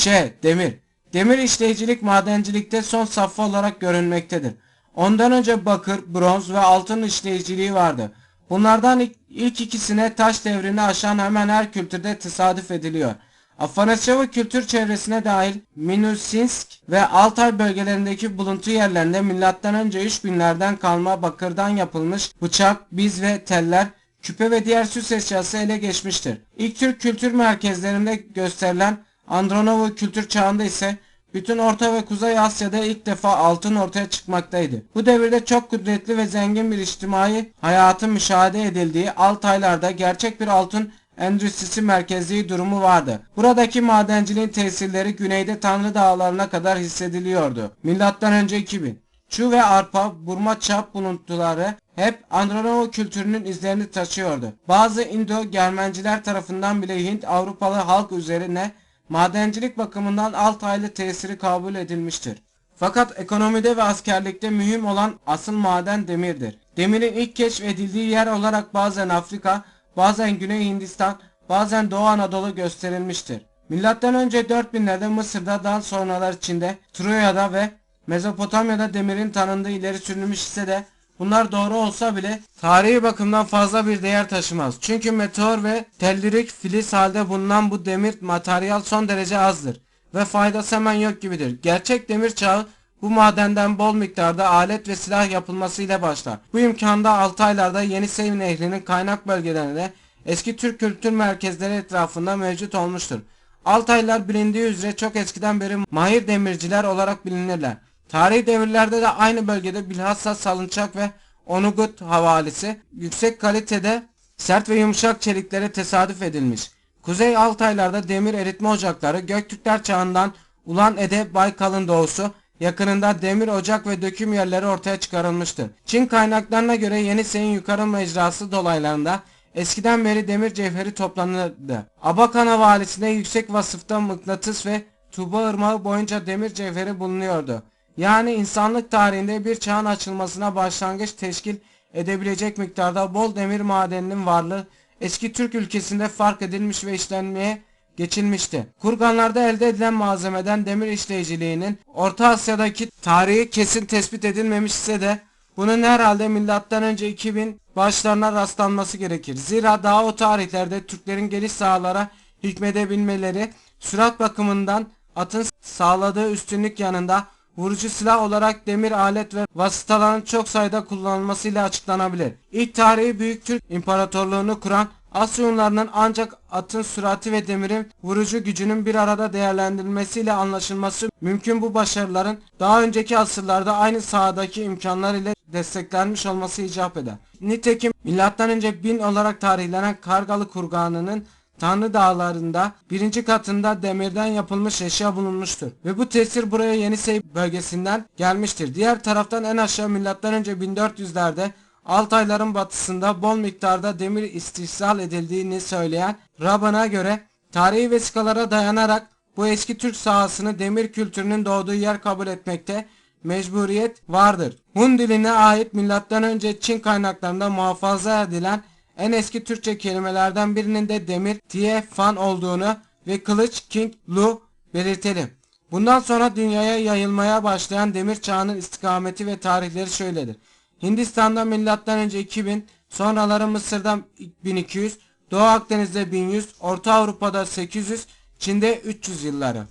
Ç. Demir. Demir işleyicilik madencilikte son safha olarak görünmektedir. Ondan önce bakır, bronz ve altın işleyiciliği vardı. Bunlardan ilk, ikisine taş devrini aşan hemen her kültürde tesadüf ediliyor. Afanasyevo kültür çevresine dahil Minusinsk ve Altay bölgelerindeki buluntu yerlerinde milattan önce 3000'lerden kalma bakırdan yapılmış bıçak, biz ve teller, küpe ve diğer süs eşyası ele geçmiştir. İlk Türk kültür merkezlerinde gösterilen Andronovo kültür çağında ise bütün Orta ve Kuzey Asya'da ilk defa altın ortaya çıkmaktaydı. Bu devirde çok kudretli ve zengin bir içtimai hayatın müşahede edildiği Altaylar'da gerçek bir altın endüstrisi merkezliği durumu vardı. Buradaki madenciliğin tesirleri güneyde Tanrı Dağlarına kadar hissediliyordu. Milattan önce 2000. Çu ve arpa, burma çap buluntuları hep Andronovo kültürünün izlerini taşıyordu. Bazı Indo-Germenciler tarafından bile Hint Avrupalı halk üzerine madencilik bakımından Altaylı tesiri kabul edilmiştir. Fakat ekonomide ve askerlikte mühim olan asıl maden demirdir. Demirin ilk keşfedildiği yer olarak bazen Afrika, bazen Güney Hindistan, bazen Doğu Anadolu gösterilmiştir. Milattan önce 4000'lerde Mısır'da daha sonralar Çin'de, Troya'da ve Mezopotamya'da demirin tanındığı ileri sürülmüş ise de bunlar doğru olsa bile tarihi bakımdan fazla bir değer taşımaz. Çünkü meteor ve tellürik filiz halde bulunan bu demir materyal son derece azdır ve faydası hemen yok gibidir. Gerçek demir çağı bu madenden bol miktarda alet ve silah yapılmasıyla başlar. Bu imkanda 6 aylarda Yenisey Nehri'nin kaynak bölgelerinde eski Türk kültür merkezleri etrafında mevcut olmuştur. Altaylar bilindiği üzere çok eskiden beri mahir demirciler olarak bilinirler. Tarihi devirlerde de aynı bölgede bilhassa salınçak ve onugut havalisi yüksek kalitede sert ve yumuşak çeliklere tesadüf edilmiş. Kuzey Altaylar'da demir eritme ocakları Göktürkler çağından Ulan Ede Baykal'ın doğusu yakınında demir ocak ve döküm yerleri ortaya çıkarılmıştır. Çin kaynaklarına göre Yenisey'in yukarı mecrası dolaylarında eskiden beri demir cevheri toplanırdı. Abakana valisinde yüksek vasıfta mıknatıs ve Tuba Irmağı boyunca demir cevheri bulunuyordu. Yani insanlık tarihinde bir çağın açılmasına başlangıç teşkil edebilecek miktarda bol demir madeninin varlığı eski Türk ülkesinde fark edilmiş ve işlenmeye geçilmişti. Kurganlarda elde edilen malzemeden demir işleyiciliğinin Orta Asya'daki tarihi kesin tespit edilmemiş ise de bunun herhalde milattan önce 2000 başlarına rastlanması gerekir. Zira daha o tarihlerde Türklerin geniş sahalara hükmedebilmeleri sürat bakımından atın sağladığı üstünlük yanında vurucu silah olarak demir alet ve vasıtaların çok sayıda kullanılmasıyla açıklanabilir. İlk tarihi Büyük Türk İmparatorluğunu kuran Asya Hunlarının ancak atın sürati ve demirin vurucu gücünün bir arada değerlendirilmesiyle anlaşılması mümkün bu başarıların daha önceki asırlarda aynı sahadaki imkanlar ile desteklenmiş olması icap eder. Nitekim M.Ö. 1000 olarak tarihlenen Kargalı Kurganı'nın Tanrı Dağları'nda birinci katında demirden yapılmış eşya bulunmuştur. Ve bu tesir buraya Yenisey bölgesinden gelmiştir. Diğer taraftan en aşağı M.Ö. 1400'lerde Altayların batısında bol miktarda demir istihsal edildiğini söyleyen Raban'a göre tarihi vesikalara dayanarak bu eski Türk sahasını demir kültürünün doğduğu yer kabul etmekte mecburiyet vardır. Hun diline ait milattan önce Çin kaynaklarında muhafaza edilen en eski Türkçe kelimelerden birinin de demir diye fan olduğunu ve kılıç king lu belirtelim. Bundan sonra dünyaya yayılmaya başlayan demir çağının istikameti ve tarihleri şöyledir. Hindistan'da milattan önce 2000, sonraları Mısır'da 1200, Doğu Akdeniz'de 1100, Orta Avrupa'da 800, Çin'de 300 yılları.